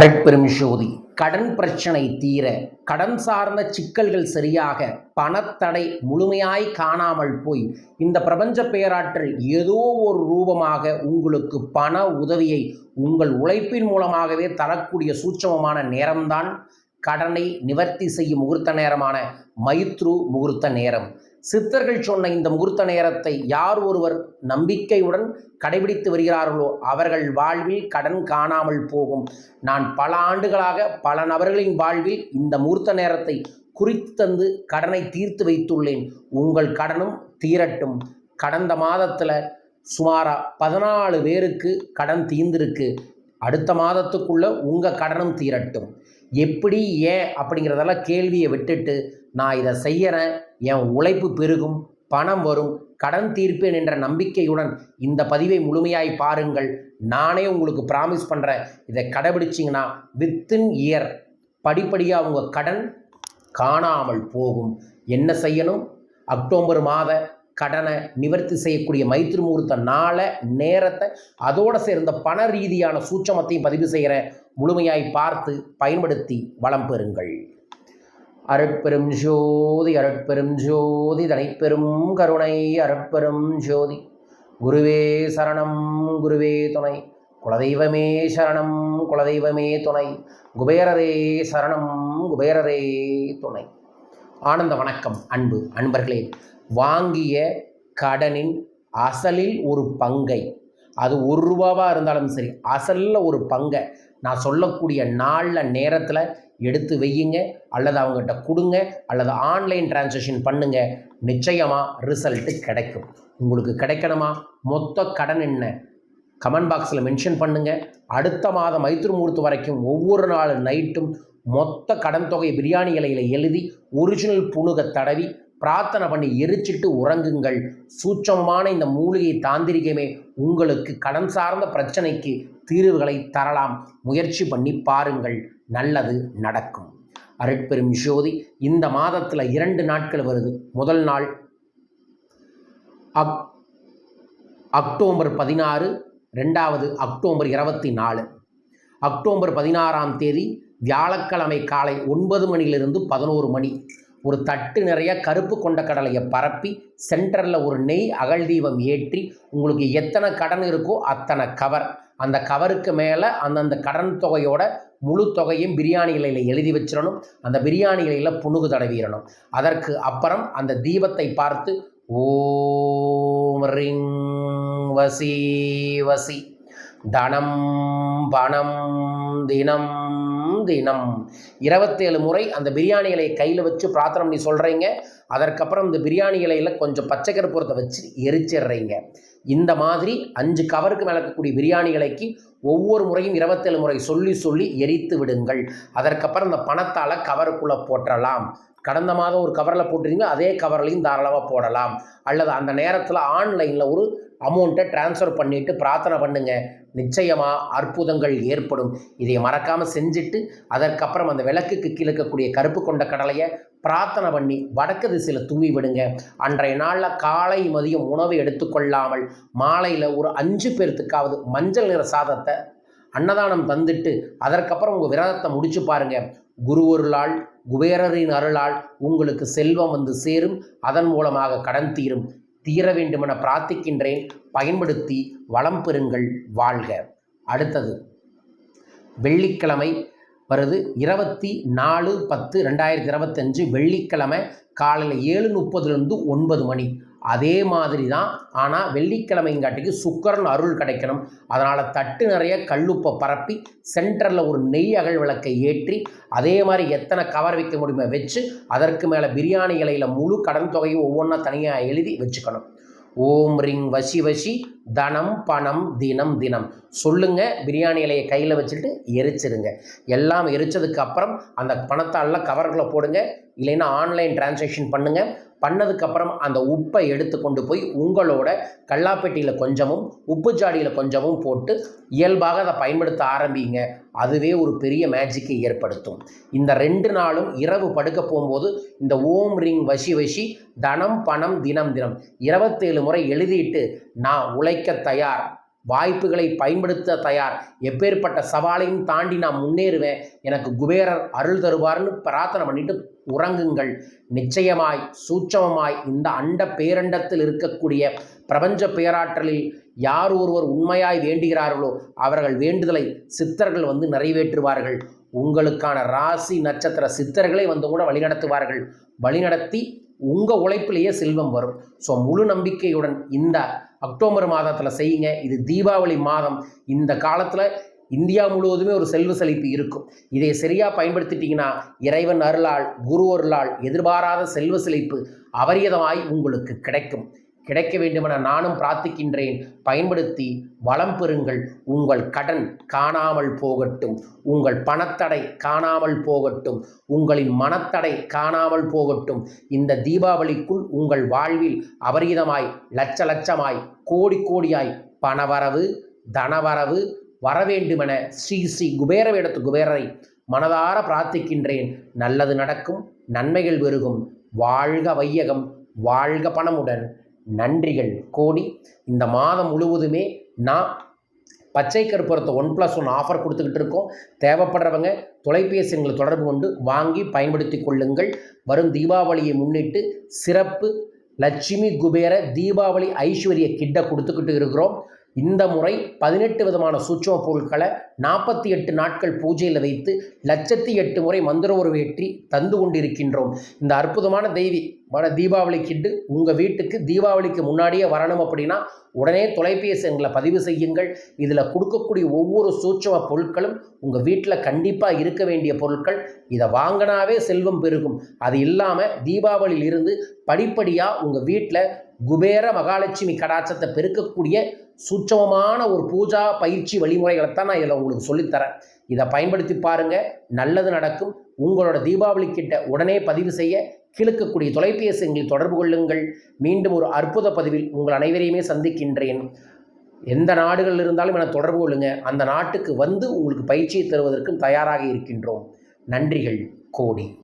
அரட்பெரும் ஜோதி கடன் பிரச்சனை தீர கடன் சார்ந்த சிக்கல்கள் சரியாக பணத்தடை முழுமையாய் காணாமல் போய் இந்த பிரபஞ்ச பேராற்றல் ஏதோ ஒரு ரூபமாக உங்களுக்கு பண உதவியை உங்கள் உழைப்பின் மூலமாகவே தரக்கூடிய சூட்சமமான நேரம்தான். கடனை நிவர்த்தி செய்யும் முகூர்த்த நேரமான மைத்ரு முகூர்த்த நேரம். சித்தர்கள் சொன்ன இந்த முகூர்த்த நேரத்தை யார் ஒருவர் நம்பிக்கையுடன் கடைபிடித்து வருகிறார்களோ அவர்கள் வாழ்வில் கடன் காணாமல் போகும். நான் பல ஆண்டுகளாக பல நபர்களின் வாழ்வில் இந்த முகூர்த்த நேரத்தை குறித்து தந்து கடனை தீர்த்து வைத்துள்ளேன். உங்கள் கடனும் தீரட்டும். கடந்த மாதத்தில் சுமாராக பதினாலு பேருக்கு கடன் தீர்ந்திருக்கு. அடுத்த மாதத்துக்குள்ளே உங்கள் கடனும் தீரட்டும். எப்படி ஏன் அப்படிங்கிறதெல்லாம் கேள்வியை விட்டுட்டு நான் இதை செய்யறேன் என் உழைப்பு பெருகும் பணம் வரும் கடன் தீர்ப்பேன் என்ற நம்பிக்கையுடன் இந்த பதிவை முழுமையாய் பாருங்கள். நானே உங்களுக்கு ப்ராமிஸ் பண்ணுறேன் இதை கடைபிடிச்சிங்கன்னா வித்தின் இயர் படிப்படியாக உங்கள் கடன் காணாமல் போகும். என்ன செய்யணும்? அக்டோபர் மாத கடனை நிவர்த்தி செய்யக்கூடிய மைத்திரி முகூர்த்த நாளை நேரத்தை அதோடு சேர்ந்த பண ரீதியான சூட்சமத்தையும் பதிவு செய்கிற முழுமையாய் பார்த்து பயன்படுத்தி வளம் பெறுங்கள். அருட்பெரும் ஜோதி அருட்பெரும் ஜோதி தனிப்பெரும் கருணை அருட்பெரும் ஜோதி. குருவே சரணம் குருவே துணை. குலதெய்வமே சரணம் குலதெய்வமே துணை. குபேரரே சரணம் குபேரரே துணை. ஆனந்த வணக்கம் அன்பு. அன்பர்களே வாங்கிய கடனின் அசலில் ஒரு பங்கை. அது ஒரு ரூபாவாக இருந்தாலும் சரி அசலில் ஒரு பங்கை. நான் சொல்லக்கூடிய நாளில் நேரத்தில் எடுத்து வையுங்க அல்லது அவங்ககிட்ட கொடுங்க அல்லது ஆன்லைன் டிரான்சாக்ஷன் பண்ணுங்க நிச்சயமாக ரிசல்ட்டு கிடைக்கும். உங்களுக்கு கிடைக்கணுமா? மொத்த கடன் என்ன? கமெண்ட் பாக்ஸில் மென்ஷன் பண்ணுங்கள் அடுத்த மாதம் மைத்ரு முகூர்த்து வரைக்கும் ஒவ்வொரு நாள் நைட்டும் மொத்த கடன் தொகை பிரியாணி இலையில் எழுதி ஒரிஜினல் புணுக தடவி பிரார்த்தனை பண்ணி எரிச்சிட்டு உறங்குங்கள். சூட்சமான இந்த மூலிகை தாந்திரிகமே உங்களுக்கு கடன் சார்ந்த பிரச்சனைக்கு தீர்வுகளை தரலாம். முயற்சி பண்ணி பாருங்கள். நல்லது நடக்கும். அருட்பெரும் ஜோதி இந்த மாதத்தில் இரண்டு நாட்கள் வருது. முதல் நாள் அக் அக்டோபர் பதினாறு ரெண்டாவது அக்டோபர் இருபத்தி நாலு. அக்டோபர் பதினாறாம் தேதி வியாழக்கிழமை காலை ஒன்பது மணியிலிருந்து பதினோரு மணி. ஒரு தட்டு நிறைய கருப்பு கொண்ட கடலையை பரப்பி சென்டரில் ஒரு நெய் அகல் தீபம் ஏற்றி உங்களுக்கு எத்தனை கடன் இருக்கோ அத்தனை கவர். அந்த கவருக்கு மேலே அந்தந்த கடன் தொகையோட முழு தொகையும் பிரியாணி இலையில் எழுதி வச்சிடணும். அந்த பிரியாணி இலையில் புணுகு தடவிடணும். அதற்கு அப்புறம் அந்த தீபத்தை பார்த்து ஓம் ரிங் வசி வசி. தனம் பணம் தினம் தினம். இருபத்தேழு முறை அந்த பிரியாணி இலையை கையில் வச்சு பிரார்த்தனை பண்ணி சொல்கிறீங்க அதற்கப்புறம் இந்த பிரியாணி இலையில் கொஞ்சம் பச்சை கருப்பூரத்தை வச்சு எரிச்சிடுறீங்க. இந்த மாதிரி அஞ்சு கவருக்கு மேலே பிரியாணி இலைக்கு ஒவ்வொரு முறையும் இருபத்தேழு முறை சொல்லி சொல்லி எரித்து விடுங்கள். அதற்கப்புறம் இந்த பணத்தால் கவருக்குள்ளே போட்டலாம் கடந்த மாதம் ஒரு கவரில் போட்டிருந்தீங்க அதே கவர்லையும் தாராளமாக போடலாம். அல்லது அந்த நேரத்தில் ஆன்லைனில் ஒரு அமௌண்ட்டை ட்ரான்ஸ்ஃபர் பண்ணிவிட்டு பிரார்த்தனை பண்ணுங்கள் நிச்சயமாக அற்புதங்கள் ஏற்படும். இதை மறக்காமல் செஞ்சுட்டு அதற்கப்புறம் அந்த விளக்குக்கு கீழக்கக்கூடிய கருப்பு கொண்ட கடலையை பிரார்த்தனை பண்ணி வடக்கு திசையில் தூவி விடுங்க. அன்றைய நாளில் காலை மதியம் உணவு எடுத்துக்கொள்ளாமல் மாலையில் ஒரு அஞ்சு பேர்த்துக்காவது மஞ்சள் நிற சாதத்தை அன்னதானம் தந்துட்டு அதற்கப்புறம் உங்கள் விரதத்தை முடிச்சு பாருங்கள் குரு அருளால் குபேரரின் அருளால் உங்களுக்கு செல்வம் வந்து சேரும். அதன் மூலமாக கடன் தீரும். தீர வேண்டுமென பிரார்த்திக்கின்றேன். பயன்படுத்தி வளம் பெறுங்கள் வாழ்க. அடுத்தது வெள்ளிக்கிழமை வருது. இருபத்தி நாலு பத்து ரெண்டாயிரத்தி இருபத்தஞ்சு வெள்ளிக்கிழமை காலையில் ஏழு முப்பதுலேருந்து ஒன்பது மணி. அதே மாதிரி தான். ஆனால் வெள்ளிக்கிழமைங்காட்டிக்கு சுக்கரன் அருள் கிடைக்கணும். அதனால் தட்டு நிறைய கல்லுப்பை பரப்பி சென்டரில் ஒரு நெய் அகல் விளக்கை ஏற்றி அதே மாதிரி எத்தனை கவர் வைக்க முடியுமோ வச்சு அதற்கு மேலே பிரியாணி இலையில் முழு கடன் தொகையும் ஒவ்வொன்றா தனியாக எழுதி வச்சுக்கணும். ஓம் ரிங் வசி வசி தனம் பணம் தினம் தினம். சொல்லுங்க பிரியாணி இலையை கையில் வச்சுட்டு எரிச்சிருங்க. எல்லாம் எரிச்சதுக்கு அப்புறம் அந்த பணத்தால கவர்களை போடுங்க. இல்லைன்னா ஆன்லைன் டிரான்சாக்ஷன் பண்ணுங்கள் பண்ணதுக்கப்புறம் அந்த உப்பை எடுத்து கொண்டு போய் உங்களோட கல்லாப்பெட்டியில் கொஞ்சமும் உப்பு ஜாடியில் கொஞ்சமும் போட்டு இயல்பாக அதை பயன்படுத்த ஆரம்பிங்க. அதுவே ஒரு பெரிய மேஜிக்கை ஏற்படுத்தும். இந்த ரெண்டு நாளும் இரவு படுக்க போகும்போது இந்த ஓம் ரிங் வசி வசி தனம் பணம் தினம் தினம் இருபத்தேழு முறை எழுதிட்டு நான் உழைக்க தயார். வாய்ப்புகளை பயன்படுத்த தயார். எப்பேற்பட்ட சவாலையும் தாண்டி நான் முன்னேறுவேன். எனக்கு குபேரர் அருள் தருவார்னு பிரார்த்தனை பண்ணிட்டு உறங்குங்கள். நிச்சயமாய் சூட்சமமாய் இந்த அண்ட பேரண்டத்தில் இருக்கக்கூடிய பிரபஞ்ச பேராற்றலில் யார் ஒருவர் உண்மையாய் வேண்டுகிறார்களோ அவர்கள் வேண்டுதலை சித்தர்கள் வந்து நிறைவேற்றுவார்கள். உங்களுக்கான ராசி நட்சத்திர சித்தர்களை வந்து கூட வழிநடத்துவார்கள். வழிநடத்தி உங்கள் உழைப்பிலேயே செல்வம் வரும். ஸோ முழு நம்பிக்கையுடன் இந்த அக்டோபர் மாதத்தில் செய்யுங்க. இது தீபாவளி மாதம். இந்த காலத்தில் இந்தியா முழுவதுமே ஒரு செல்வ செழிப்பு இருக்கும். இதை சரியாக பயன்படுத்திட்டிங்கன்னா இறைவன் அருளால் குரு அருளால் எதிர்பாராத செல்வ செழிப்பு அபரியதமாய் உங்களுக்கு கிடைக்கும். கிடைக்க வேண்டுமென நானும் பிரார்த்திக்கின்றேன். பயன்படுத்தி வளம் பெறுங்கள். உங்கள் கடன் காணாமல் போகட்டும். உங்கள் பணத்தடை காணாமல் போகட்டும். உங்களின் மனத்தடை காணாமல் போகட்டும். இந்த தீபாவளிக்குள் உங்கள் வாழ்வில் அபரீதமாய் லட்ச லட்சமாய் கோடி கோடியாய் பணவரவு தனவரவு வரவேண்டுமென ஸ்ரீ ஸ்ரீ குபேரவேடத்து குபேரரை மனதார பிரார்த்திக்கின்றேன். நல்லது நடக்கும் நன்மைகள் பெருகும். வாழ்க வையகம் வாழ்க பணமுடன். நன்றிகள். கோடி இந்த மாதம் முழுவதுமே நான் பச்சை கருப்பரத்தை ஒன் ப்ளஸ் ஒன் ஆஃபர் கொடுத்துக்கிட்டு இருக்கோம். தேவைப்படுறவங்க தொலைபேசி எண்களை தொடர்பு கொண்டு வாங்கி பயன்படுத்தி கொள்ளுங்கள். வரும் தீபாவளியை முன்னிட்டு சிறப்பு லட்சுமி குபேர தீபாவளி ஐஸ்வர்ய கிட்ட கொடுத்துக்கிட்டு இருக்கிறோம். இந்த முறை பதினெட்டு விதமான சூட்சம பொருட்களை நாற்பத்தி எட்டு நாட்கள் பூஜையில் வைத்து லட்சத்தி எட்டு முறை மந்திர உருவேற்றி தந்து கொண்டிருக்கின்றோம். இந்த அற்புதமான தெய்வி மன தீபாவளி கிட்டு உங்கள் வீட்டுக்கு தீபாவளிக்கு முன்னாடியே வரணும் அப்படின்னா உடனே தொலைபேசி எங்களை பதிவு செய்யுங்கள். இதில் கொடுக்கக்கூடிய ஒவ்வொரு சூட்சம பொருட்களும் உங்கள் வீட்டில் கண்டிப்பாக இருக்க வேண்டிய பொருட்கள். இதை வாங்கினாவே செல்வம் பெருகும். அது இல்லாமல் தீபாவளியில் இருந்து படிப்படியாக உங்கள் வீட்டில் குபேர மகாலட்சுமி கடாச்சத்தை பெருக்கக்கூடிய சூட்சமமான ஒரு பூஜா பயிற்சி வழிமுறைகளை தான் நான் இதில் உங்களுக்கு சொல்லித்தரேன். இதை பயன்படுத்தி பாருங்கள் நல்லது நடக்கும். உங்களோட தீபாவளி கிட்ட உடனே பதிவு செய்ய கிழக்கக்கூடிய தொலைபேசி தொடர்பு கொள்ளுங்கள். மீண்டும் ஒரு அற்புத பதிவில் உங்கள் அனைவரையுமே சந்திக்கின்றேன். எந்த நாடுகளில் இருந்தாலும் என தொடர்பு கொள்ளுங்க. அந்த நாட்டுக்கு வந்து உங்களுக்கு பயிற்சியை தருவதற்கும் தயாராக இருக்கின்றோம். நன்றிகள் கோடி.